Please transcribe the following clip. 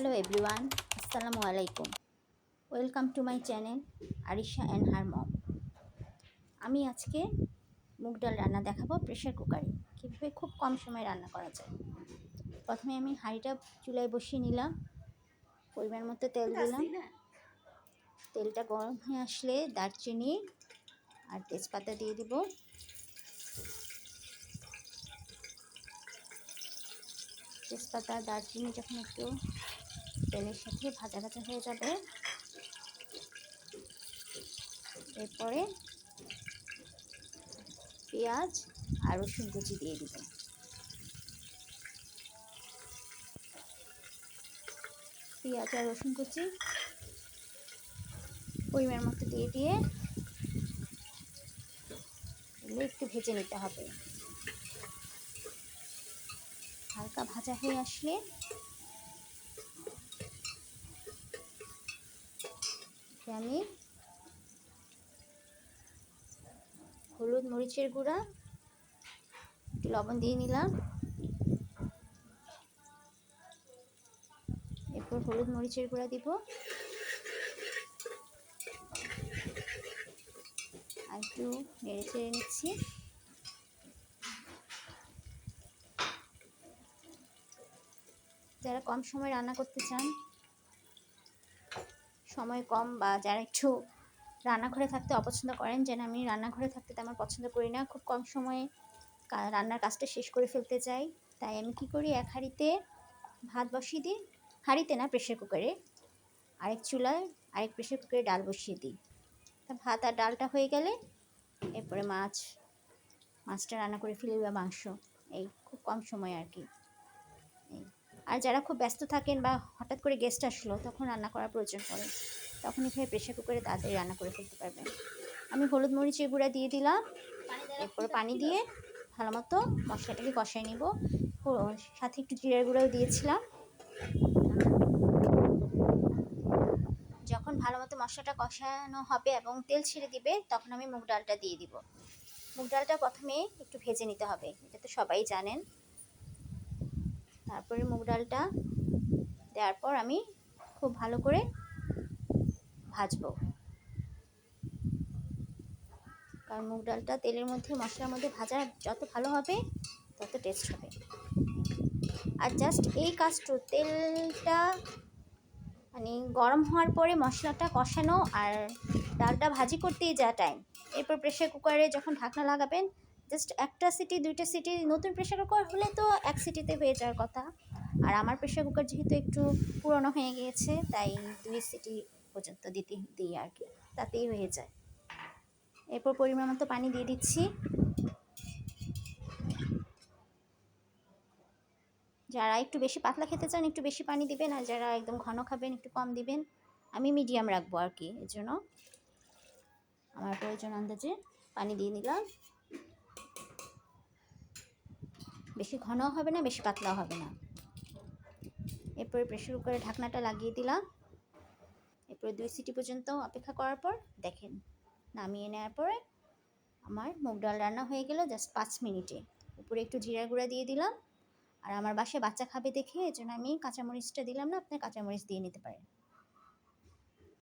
Hello everyone আসসালামু আলাইকুম welcome to my channel Arisha and her mom আমি আজকে মুগ ডাল রান্না দেখাবো প্রেশার কুকারে কীভাবে খুব কম সময়ে রান্না করা যায়। প্রথমে আমি হাঁড়িটা চুলায় বসিয়ে নিলাম। পরিমাণ মতো তেল দিলাম। তেলটা গরম হয়ে আসলে দারচিনি আর তেজপাতা দিয়ে দিব। তেজপাতা, দারচিনি যখন একটু তেলের সাথে ভাজা ভাজা হয়ে যাবে, এরপরে পেঁয়াজ আর রসুন কুচি দিয়ে দিব। পেঁয়াজ আর রসুন কুচি পরিমাণ মতো দিয়ে দিয়ে একটু ভেজে নিতে হবে। হালকা ভাজা হয়ে আসলে আমি হলুদ মরিচের গুঁড়া, একটু লবণ দিয়ে নিলাম। এরপর হলুদ মরিচের গুঁড়া দিব। আর একটু নেড়ে চেড়ে নিচ্ছি। যারা কম সময় রান্না করতে চান, সময় কম বা যারা একটু রান্নাঘরে থাকতে অপছন্দ করেন, যেন আমি রান্নাঘরে থাকতে তেমন পছন্দ করি না। খুব কম সময়ে রান্নার কাজটা শেষ করে ফেলতে চাই। তাই আমি কি করি, এক হাঁড়িতে ভাত বসিয়ে দিই। হাঁড়িতে না প্রেশার কুকারে আরেক চুলায় আরেক প্রেশার কুকারে ডাল বসিয়ে দিই। তা ভাত আর ডালটা হয়ে গেলে এরপরে মাছ, মাছটা রান্না করে ফেলি বা মাংস। এই খুব কম সময় আর কি। আর যারা খুব ব্যস্ত থাকেন বা হঠাৎ করে গেস্ট আসলো, তখন রান্না করার প্রয়োজন পড়ে। তখন এখানে প্রেশার কুকারে তাড়াতাড়ি রান্না করে ফেলতে পারবেন। আমি হলুদ মরিচের গুঁড়া দিয়ে দিলাম। এরপরে পানি দিয়ে ভালো মতো মশলাটাকে কষাই নিব। সাথে একটু জিরার গুঁড়াও দিয়েছিলাম। যখন ভালো মতো মশলাটা কষানো হবে এবং তেল ছেড়ে দিবে, তখন আমি মুগ ডালটা দিয়ে দিব। মুগ ডালটা প্রথমে একটু ভেজে নিতে হবে, এটা তো সবাই জানেন। তারপরে মুগ ডালটা দেওয়ার পর আমি খুব ভালো করে ভাজবো। কারণ মুগ ডালটা তেলের মধ্যে, মশলার মধ্যে ভাজা যত ভালো হবে, তত টেস্ট হবে। আর জাস্ট এই কাজটু, তেলটা মানে গরম হওয়ার পরে মশলাটা কষানো আর ডালটা ভাজি করতেই যা টাইম এরপর প্রেশার কুকারে যখন ঢাকনা লাগাবেন জাস্ট একটা সিটি দুইটা সিটি নতুন প্রেশার কুকার হলে তো এক সিটিতে হয়ে যাওয়ার কথা। আর আমার প্রেশার কুকার যেহেতু একটু পুরনো হয়ে গিয়েছে, তাই দুই সিটি পর্যন্ত দিতে, দিই আর কি, তাতেই হয়ে যায়। এরপর পরিমাণ মতো পানি দিয়ে দিচ্ছি। যারা একটু বেশি পাতলা খেতে চান, একটু বেশি পানি দিবেন, আর যারা একদম ঘন খাবেন, একটু কম দিবেন, আমি মিডিয়াম রাখব আর কি, এর জন্য। আমার প্রয়োজন আন্দাজে পানি দিয়ে নিলাম। বেশি ঘনও হবে না, বেশি পাতলাও হবে না। এরপরে প্রেশার কুকারে ঢাকনাটা লাগিয়ে দিলাম। এরপরে দুই সিটি পর্যন্ত অপেক্ষা করার পর দেখেন, নামিয়ে নেওয়ার পরে আমার মুগ ডাল রান্না হয়ে গেল জাস্ট পাঁচ মিনিটে। উপরে একটু জিরা গুঁড়া দিয়ে দিলাম। আর আমার বাসায় বাচ্চা খাবে দেখে এজন্য আমি কাঁচামরিচটা দিলাম না আপনার কাঁচামরিচ দিয়ে নিতে পারেন।